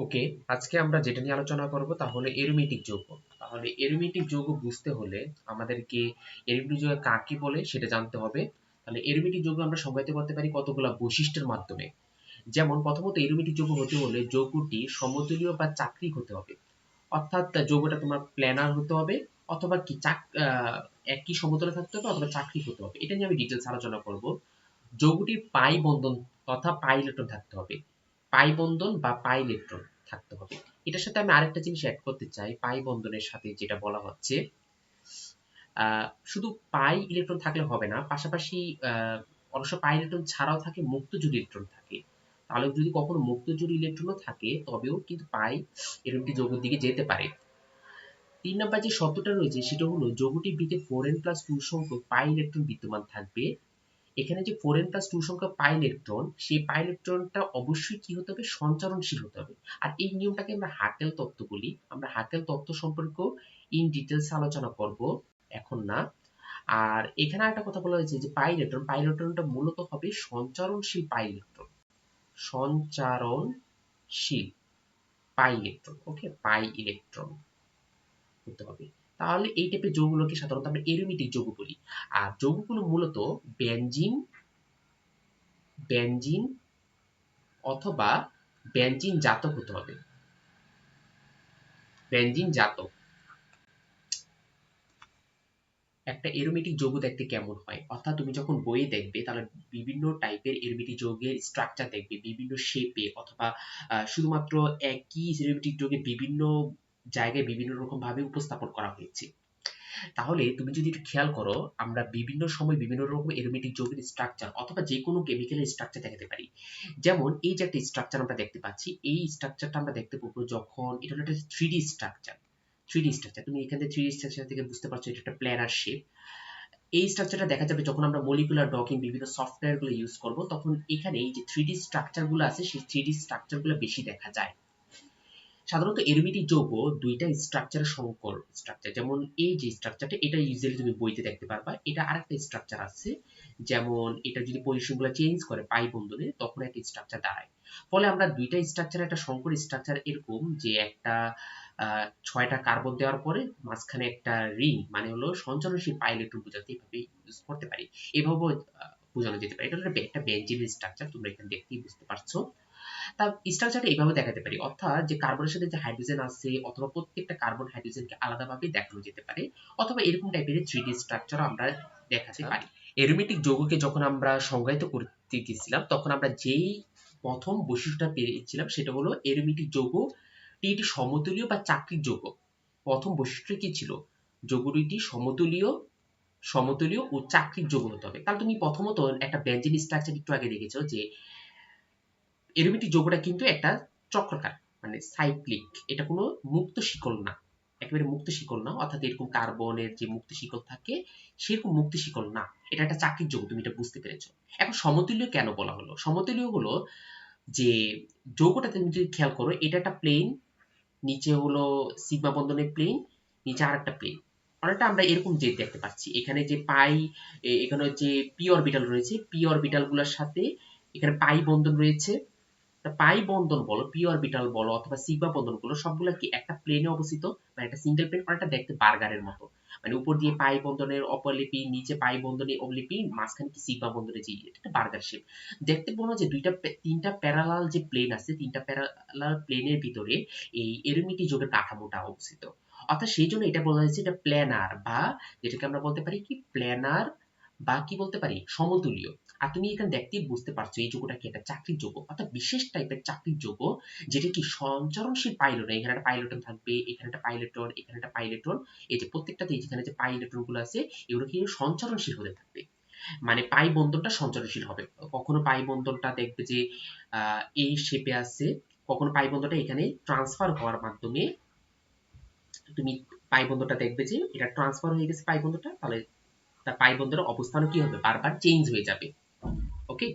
ওকে, আজকে আমরা যেটা নিয়ে আলোচনা করব তাহলে এরোমেটিক যৌগ। তাহলে এরোমেটিক যৌগ বুঝতে হলে আমাদেরকে এরোমেটিক যৌগ কাকে বলে সেটা জানতে হবে। তাহলে এরোমেটিক যৌগ আমরা সংজ্ঞায়িত করতে পারি কতগুলো বৈশিষ্ট্যের মাধ্যমে। যেমন প্রথমত এরোমেটিক যৌগ হতে হলে যৌগটি সমতুলীয় বা চাকরিক হতে হবে। অর্থাৎ যৌগটা তোমার প্ল্যানার হতে হবে অথবা কি চাক একই সমতলে থাকতে হবে অথবা চাকরি হতে হবে। এটা নিয়ে আমি ডিটেলস আলোচনা করব। যৌগটির পাই বন্ধন তথা পাই থাকতে হবে। পাই বন্ধন বা পাই ইলেকট্রন থাকতে হবে। এটার সাথে আমি আরেকটা জিনিস অ্যাড করতে চাই পাই বন্ধনের সাথে যেটা বলা হচ্ছে। শুধু পাই ইলেকট্রন থাকলে হবে না, পাশাপাশি অবশ্য পাই ইলেকট্রন ছাড়াও থাকে, মুক্ত জুড়ি ইলেকট্রন থাকে। তাহলে যদি কখনো মুক্ত জুড়ি ইলেকট্রনও থাকে, তবেও কিন্তু পাই এরকমটি যৌগের দিকে যেতে পারে। তিন নম্বর যে শর্তটা রয়েছে, সেটা হলো যৌগটির বিতে ফোর এন প্লাস টু সংখ্যক পাই ইলেকট্রন বিদ্যমান থাকবে। এখানে যে ফোর এন প্লাস টু সংখ্যা পাই ইলেকট্রন সেই পাই ইলেকট্রনটা অবশ্যই কি হতে হবে? সঞ্চারণশীল হতে হবে। আর এই নিয়মটাকে আমরা হাকেল তত্ত্ব বলি। আমরা হাকেল তত্ত্ব সম্পর্কেও ইন ডিটেলস আলোচনা করব। এখন না। আর এখানে একটা কথা বলা হয়েছে যে পাই ইলেকট্রন পাই ইলেকট্রনটা মূলত হবে সঞ্চারণশীল pi electron সঞ্চারণশীল pi electron okay pi electron হতে হবে। তাহলে এই টাইপের যৌগগুলোকে সাধারণত আমরা এরোমেটিক যৌগ বলি। আর যৌগগুলো মূলত বেনজিন বেনজিন অথবা বেনজিন জাতক হতে হবে। বেনজিন জাতক। একটা এরোমেটিক যৌগ দেখতে কেমন হয়? অর্থাৎ তুমি যখন বইয়ে দেখবে, তাহলে বিভিন্ন টাইপের এরোমেটিক যৌগের স্ট্রাকচার দেখবে, বিভিন্ন শেপে অথবা শুধুমাত্র একই এরোমেটিক যৌগের বিভিন্ন জায়গায় বিভিন্ন রকম ভাবে উপস্থাপন করা হয়েছে। তাহলে তুমি যদি একটু খেয়াল করো, আমরা বিভিন্ন সময় বিভিন্ন রকম এরোমেটিক যৌগের স্ট্রাকচার অথবা যে কোনো কেমিক্যালের স্ট্রাকচার দেখাতে পারি। যেমন এই যে একটা স্ট্রাকচার আমরা দেখতে পাচ্ছি, এই স্ট্রাকচারটা আমরা দেখতে পাবো যখন এটা হলো একটা থ্রি স্ট্রাকচার থ্রি স্ট্রাকচার তুমি এখানে থ্রি স্ট্রাকচার থেকে বুঝতে পারছ এটা একটা প্ল্যানার শেপ এই স্ট্রাকচারটা দেখা যাবে যখন আমরা মলিকুলার ডকিং বিভিন্ন সফটওয়্যারগুলো ইউজ করব, তখন এখানে এই যে থ্রি স্ট্রাকচারগুলো আছে, সেই থ্রি স্ট্রাকচারগুলো বেশি দেখা যায়। সাধারণত এরোমেটিক যৌগ দুইটা স্ট্রাকচারের সংকর স্ট্রাকচার যেমন এই যে স্ট্রাকচারটা এটা ইউজুয়ালি তুমি বইতে দেখতে পারবা, এটা আরেকটা স্ট্রাকচার আছে, যেমন এটা যদি পজিশনগুলো চেঞ্জ করে পাই বন্ধনে, তখন একটা স্ট্রাকচার দাঁড়ায়। ফলে আমরা দুইটা স্ট্রাকচার একটা সংকর স্ট্রাকচার এরকম যে একটা ছয়টা কার্বন দেওয়ার পরে মাঝখানে একটা রিং মানে হলো সঞ্চালনশীল পাই ইলেকট্রন বোঝাতে এইভাবে ইউজ করতে পারি। এভাবে বোঝানো যেতে পারে। এটা একটা বেঞ্জিন স্ট্রাকচার তোমরা এখানে দেখতেই বুঝতে পারছ। তার স্ট্রাকচারটা এইভাবে দেখাতে পারি। অর্থাৎ যে কার্বনের সাথে যে হাইড্রোজেন আছে, অথবা প্রত্যেকটা কার্বন হাইড্রোজেনকে আলাদাভাবে দেখানো যেতে পারে, অথবা এরকম টাইপের থ্রি আমরা দেখাতে পারি। এরোমেটিক যৌগকে যখন আমরা সংজ্ঞায়িত করতে গেছিলাম তখন আমরা যেই প্রথম বৈশিষ্ট্যটা পেয়েছিলাম, সেটা হলো এরোমেটিক যৌগ, এটি সমতুলীয় বা চাকরিক যৌগ। প্রথম বৈশিষ্ট্য কি ছিল? যৌগ দুইটি সমতুলীয় সমতুলীয় ও চাকরিক যৌগ হতে হবে। তাহলে তুমি প্রথমত একটা বেঞ্জিন স্ট্রাকচার একটু আগে দেখেছ যে এরোমেটিক যৌগটা কিন্তু একটা চক্রাকার মানে সাইক্লিক এটা কোনো মুক্ত শিকল না, একেবারে মুক্ত শিকল না, অর্থাৎ এরকম কার্বনের যে মুক্ত শিকল থাকে, সেরকম মুক্ত শিকল না। এটা একটা চাকরির যৌগ, তুমি এটা বুঝতে পেরেছ। এখন সমতুল্য কেন বলা হলো? সমতুল্য হলো যে যৌগটা তুমি যদি খেয়াল করো, এটা একটা প্লেন নিচে হলো সিগমা বন্ধনের প্লেন নিচে আর একটা প্লেন অনেকটা আমরা এরকম যে দেখতে পাচ্ছি। এখানে যে পাই এখানে যে পি অরবিটাল রয়েছে পি অরবিটালগুলোর সাথে এখানে পাই বন্ধন রয়েছে। পাই বন্ধন বলো পি অরবিটাল বলো, অথবা সিগমা বন্ধনগুলো সবগুলো কি একটা প্লেনে অবস্থিত? মানে একটা সিঙ্গেল প্লেন অনেকটা দেখতে বার্গারের মতো। মানে উপর দিয়ে পাই বন্ধনের অপরলিপি নিচে পাই বন্ধনের অবলিপি মাঝখানে কি সিগমা বন্ধনের যে এটা বার্গার শেপ দেখতে পাবো যে দুইটা তিনটা প্যারালাল যে প্লেন আছে, তিনটা প্যারালাল প্লেনের ভিতরে এই এরমিটি যোগের কাঠামোটা অবস্থিত। অর্থাৎ সেই জন্য এটা বলা হয়েছে এটা প্ল্যানার বা, যেটাকে আমরা বলতে পারি কি? প্ল্যানার বা কি বলতে পারি, সমতুলীয়। আর তুমি এখানে দেখতেই বুঝতে পারছ এই যোগটা কি একটা চাকরির যোগ। অর্থাৎ বিশেষ টাইপের চাকরির যোগ, যেটা কি সঞ্চরণশীল পাইলটন এখানে একটা পাইলটন থাকবে, এখানে একটা পাইলটন এখানে একটা পাইলটন এই যে প্রত্যেকটাতে যেখানে যে পাইলটনগুলো আছে, এগুলো কি সঞ্চরণশীল হতে থাকবে। মানে পাই বন্ধনটা সঞ্চরণশীল হবে। কখনো পাই বন্ধনটা দেখবে যে এই শেপে আছে, কখনো পাই বন্ধনটা এখানে ট্রান্সফার হওয়ার মাধ্যমে তুমি পাই বন্ধনটা দেখবে যে, এটা ট্রান্সফার হয়ে গেছে পাই বন্ধনটা, তাহলে তার পাই বন্ধনের অবস্থানও কি হবে? বারবার চেঞ্জ হয়ে যাবে। ওকে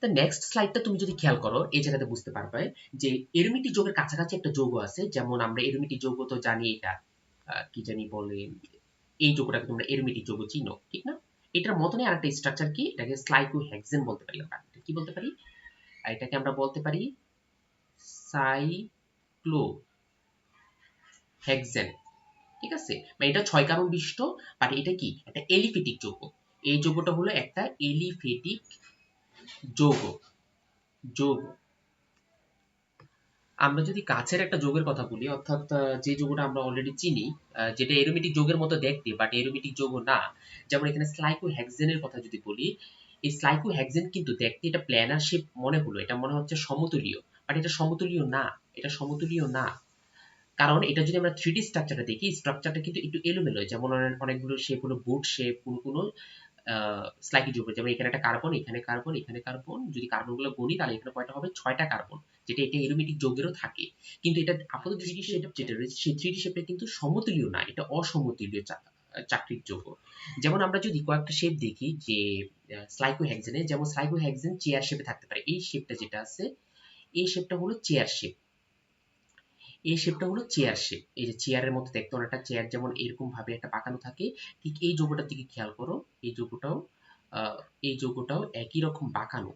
তো নেক্সট স্লাইডটা তুমি যদি খেয়াল করো, এই জায়গাতে বুঝতে পারবে যে এরোমেটি যোগের কাছাকাছি একটা যৌগ আছে, যেমন আমরা এরমিটি যৌগ তো জানি এটা কি জানি বলে, এই যৌগটাকে তোমরা এরোমেটি যৌগ চিনো, ঠিক না? এটার মতনই আরেকটা স্ট্রাকচার কি? এটাকে স্লাইকোহেক্সেন বলতে পারি আমরা কি বলতে পারি? এটাকে আমরা বলতে পারি সাইক্লো হেক্সেন ঠিক আছে? মানে এটা ছয় কার্বন বিশিষ্ট বাট এটা কি? একটা এলিফেটিক যৌগ। এই যৌগটা হলো একটা এলিফেটিক যৌগ। যৌগ। আমরা যদি কাছের একটা যোগের কথা বলি, অর্থাৎ যে যোগটা আমরা অলরেডি চিনি যেটা এরোমেটিক যোগের মতো দেখতে বাট এরোমেটিক যোগ না। যেমন এখানে স্লাইকো হেক্সেনের কথা যদি বলি, এই স্লাইকো হেক্সেন কিন্তু দেখতে এটা প্ল্যানার শেপ মনে হলো, এটা মনে হচ্ছে সমতুলীয়। বাট এটা সমতুলীয় না, এটা সমতুলীয় না। কারণ এটা যদি আমরা থ্রি ডি স্ট্রাকচারটা দেখি স্ট্রাকচারটা কিন্তু একটু এলোমেলো। যেমন অনেকগুলো শেপ হলো বুট শেপ কোনো কোনো স্লাইডলি যোগ যেমন এখানে একটা কার্বন এখানে কার্বন এখানে কার্বন যদি কার্বনগুলো গণি তাহলে এখানে কয়টা হবে ছয়টা কার্বন যেটা এটা এরোমেটিক যৌগেরও থাকে। কিন্তু এটা আপাতত থ্রি ডি শেপ যেটা রয়েছে সেই থ্রি ডি শেপটা কিন্তু সমতুলীয় না এটা অসমতুলীয় চাকরির যোগ্য যেমন আমরা যদি কয়েকটা শেপ দেখি যে স্লাইকো হ্যাকজেনে যেমন স্লাইকো হ্যাকজেন চেয়ার শেপে থাকতে পারে। এই শেপটা যেটা আছে এই শেপটা হলো চেয়ার শেপ এই শেপটা হলো চেয়ার শেপ এই যে চেয়ারের মতো দেখতে অনেকটা চেয়ার যেমন এরকম ভাবে একটা পাকানো থাকে, ঠিক এই যৌগটার দিকে খেয়াল করো, এই যৌগটাও এই যৌগটাও একই রকম বাঁকানো।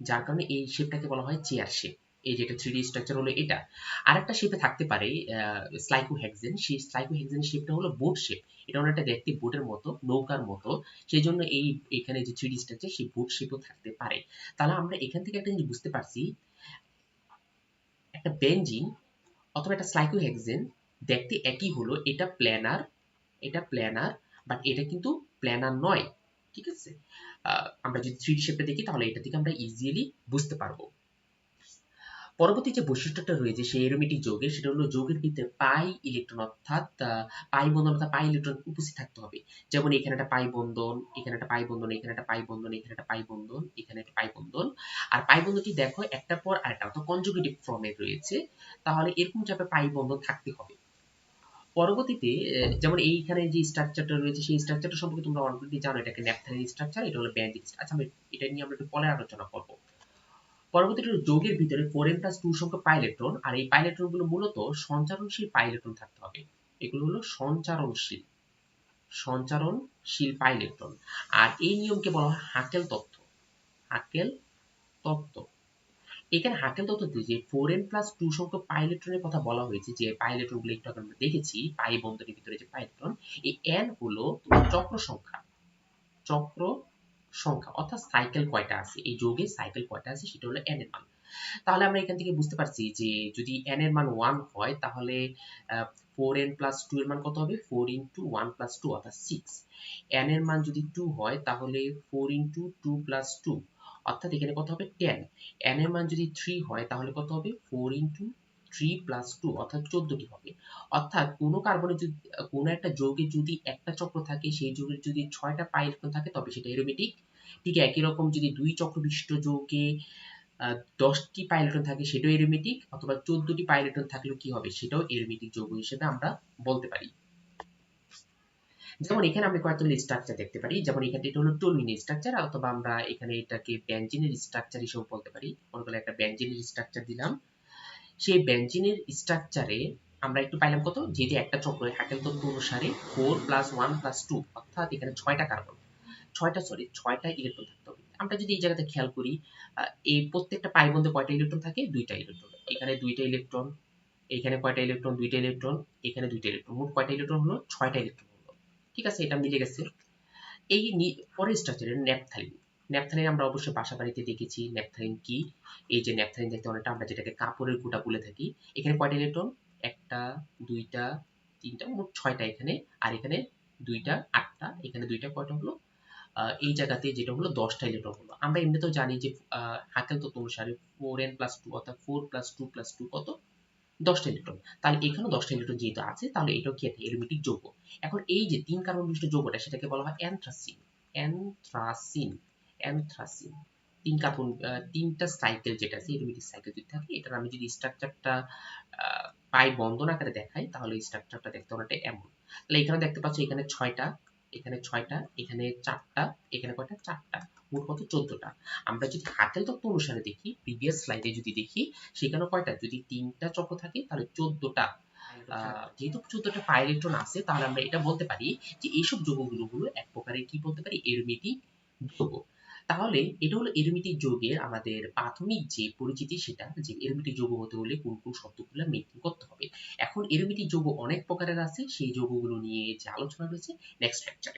যার কারণে এই শেপটাকে বলা হয় চেয়ার শেপ এই যেটা থ্রি স্ট্রাকচার হলো এটা। আরেকটা শেপে থাকতে পারে স্লাইকো হেক্সেন সেই স্লাইকো হেক্সেন শেপটা হলো বোট শেপ এটা অনেকটা দেখতে বোটের মতো, নৌকার মতো। সেই জন্য এই, এখানে যে থ্রি স্ট্রাকচার সেই বোট শেপও থাকতে পারে। তাহলে আমরা এখান থেকে একটা জিনিস বুঝতে পারছি। একটা বেঞ্জিন অথবা এটা সাইকোহেক্সেন, দেখতে একই হলো, এটা প্ল্যানার এটা প্ল্যানার বাট এটা কিন্তু প্ল্যানার নয়, ঠিক আছে? আমরা যদি থ্রি শেপে দেখি, তাহলে এটা থেকে আমরা ইজিলি বুঝতে পারব। পরবর্তী যে বৈশিষ্ট্যটা রয়েছে সেই এরোমেটিক যৌগের, সেটা হলো যৌগের ভিতরে পাই ইলেকট্রন অর্থাৎ পাই বন্ধন অর্থাৎ পাই ইলেকট্রন উপস্থিত থাকতে হবে। যেমন এখানে একটা পাই বন্ধন, এখানে একটা পাই বন্ধন, এখানে একটা পাই বন্ধন, এখানে একটা পাই বন্ধন, এখানে একটা পাই বন্ধন। আর পাই বন্ধনটি দেখো একটা পর আরেকটা অর্থাৎ কনজুগেটিভ ফর্মে রয়েছে। তাহলে এরকম চাপে পাই বন্ধন থাকতে হবে। পরবর্তীতে যেমন এইখানে যে স্ট্রাকচারটা রয়েছে, সেই স্ট্রাকচারটা সম্পর্কে তোমরা অলরেডি জানো, এটাকে ন্যাপথালিন স্ট্রাকচার এটা হলো ব্যান্ডিং। আচ্ছা আমি এটা নিয়ে আমরা একটু পরে আলোচনা করব। পরবর্তীতে যৌগের ভিতরে ফোর এন প্লাস টু সংখ্যক পাইলেট্রন আর এই পাইলেট্রনগুলো মূলত সঞ্চারণশীল পাইলেট্রন থাকতে হবে। এগুলো হলো সঞ্চারণশীল সঞ্চারণশীল পাইলেট্রন আর এই নিয়মকে বলা হয় হাকেল তত্ত্ব হাকেল তত্ত্ব। এখানে হাকেল তত্ত্বতে যে ফোর এন প্লাস টু সংখ্যক পাইলেট্রনের কথা বলা হয়েছে, যে পাইলেট্রনগুলো একটু আমরা দেখেছি পাই বন্ধনের ভিতরে যে পাইলেট্রন এই এন হলো চক্র সংখ্যা, চক্র সংখ্যা, অর্থাৎ সাইকেল কয়টা আছে? এই যৌগে সাইকেল কয়টা আছে? সেটা হলো এন এর মান। তাহলে আমরা এখান থেকে বুঝতে পারছি যে যদি এন এর মান ওয়ান হয়, তাহলে ফোর এন প্লাস টু এর মান কত হবে? Four into one plus two অর্থাৎ সিক্স এন এর মান যদি টু হয়, তাহলে four into two plus two অর্থাৎ এখানে কত হবে? টেন এন এর মান যদি থ্রি হয়, তাহলে কত হবে? Four into three plus two অর্থাৎ চোদ্দটি হবে। অর্থাৎ কোনো কার্বনের যদি, কোনো একটা যদি একটা চক্র থাকে, সেই যৌগের যদি ছয়টা থাকে, তবে সেটা এরোমেটিক ঠিক একই রকম যদি দুই চক্র বিশিষ্ট যৌগে দশটি থাকে, সেটাও এরোমেটিক অথবা চোদ্দটি থাকলেও কি হবে, সেটাও এরোমেটিক যৌগ হিসেবে আমরা বলতে পারি। যেমন এখানে আমরা কয়েকটা স্ট্রাকচার দেখতে পারি, যেমন এখানে এটা হলো টলুইন স্ট্রাকচার অথবা আমরা এখানে এটাকে বেঞ্জিনের স্ট্রাকচার হিসেবে বলতে পারি। মনে করলে একটা বেঞ্জিনের স্ট্রাকচার দিলাম সেই বেঞ্জিনের স্ট্রাকচারে আমরা একটু পাইলাম কত? যেহেতু একটা চক্র হ্যাকেল তত্ত্ব অনুসারে four plus one plus two অর্থাৎ এখানে ছয়টা কার্বন ছয়টা সরি ছয়টা ইলেকট্রন থাকতে হবে। আমরা যদি এই জায়গাতে খেয়াল করি এই প্রত্যেকটা পাই বন্ধে কয়টা ইলেকট্রন থাকে? দুইটা ইলেকট্রন এখানে দুইটা ইলেকট্রন এখানে কয়টা ইলেকট্রন দুইটা ইলেকট্রন এখানে দুইটা ইলেকট্রন মোট কয়টা ইলেকট্রন হলো? ছয়টা ইলেকট্রন হলো। ঠিক আছে, এটা মিলে গেছে। এই পরের স্ট্রাকচারের ন্যাপথালিন। ন্যাপথালিন আমরা অবশ্যই বাসা বাড়িতে দেখেছি। ন্যাপথালিন কি? এই যে ন্যাপথালিন দেখতে অনেকটা আমরা যেটাকে কাপড়ের গুটা বলে থাকি। এখানে কয়টা ইলেকট্রন একটা, দুইটা, তিনটা, মোট ছয়টা এখানে। আর এখানে দুইটা, আটটা, এখানে দুইটা কয়টা হলো? এই জায়গাতে যেটা হলো, দশটা ইলেকট্রন হলো। আমরা এমনিতেও জানি যে হাকেল তত্ত্ব অনুসারে ফোর এন প্লাস টু অর্থাৎ four plus two plus two কত? দশটা ইলেকট্রন তাহলে এখানেও দশটা ইলেকট্রন যেহেতু আছে, তাহলে এটাও কি একটা এরোমেটিক যৌগ? এখন এই যে তিন কার্বন বিশিষ্ট যৌগটা, সেটাকে বলা হয় অ্যানথ্রাসিন অ্যানথ্রাসিন অ্যানথ্রাসিন তিন কার্বন তিনটা সাইকেল যেটা আছে এরোমেটিক সাইকেল যদি থাকে এটার আমি যদি স্ট্রাকচারটা পাই বন্ধন আকারে দেখাই তাহলে স্ট্রাকচারটা দেখতে অনেকটা এমন। তাহলে এখানে দেখতে পাচ্ছ এখানে ছয়টা এখানে ছয়টা এখানে চারটা এখানে কয়টা? চারটা মোট কত? চোদ্দটা। আমরা যদি হাতের তত্ত্ব অনুসারে দেখি প্রিভিয়াস স্লাইডে যদি দেখি সেখানে কয়টা? যদি তিনটা চক্র থাকে তাহলে চোদ্দটা। যেহেতু চোদ্দটা পাই ইলেকট্রন আছে তাহলে আমরা এটা বলতে পারি যে এইসব যৌগগুলো হলো এক প্রকারের কি বলতে পারি? এরোমেটিক যৌগ। তাহলে এটা হলো এরোমেটিক যোগের আমাদের প্রাথমিক যে পরিচিতি সেটা, যে এরোমেটিক যৌগ হতে হলে কোন কোন শর্তগুলো মেনটেন করতে হবে। এখন এরোমেটিক যৌগ অনেক প্রকারের আছে, সেই যৌগগুলো নিয়ে যে আলোচনা রয়েছে নেক্সট লেকচারে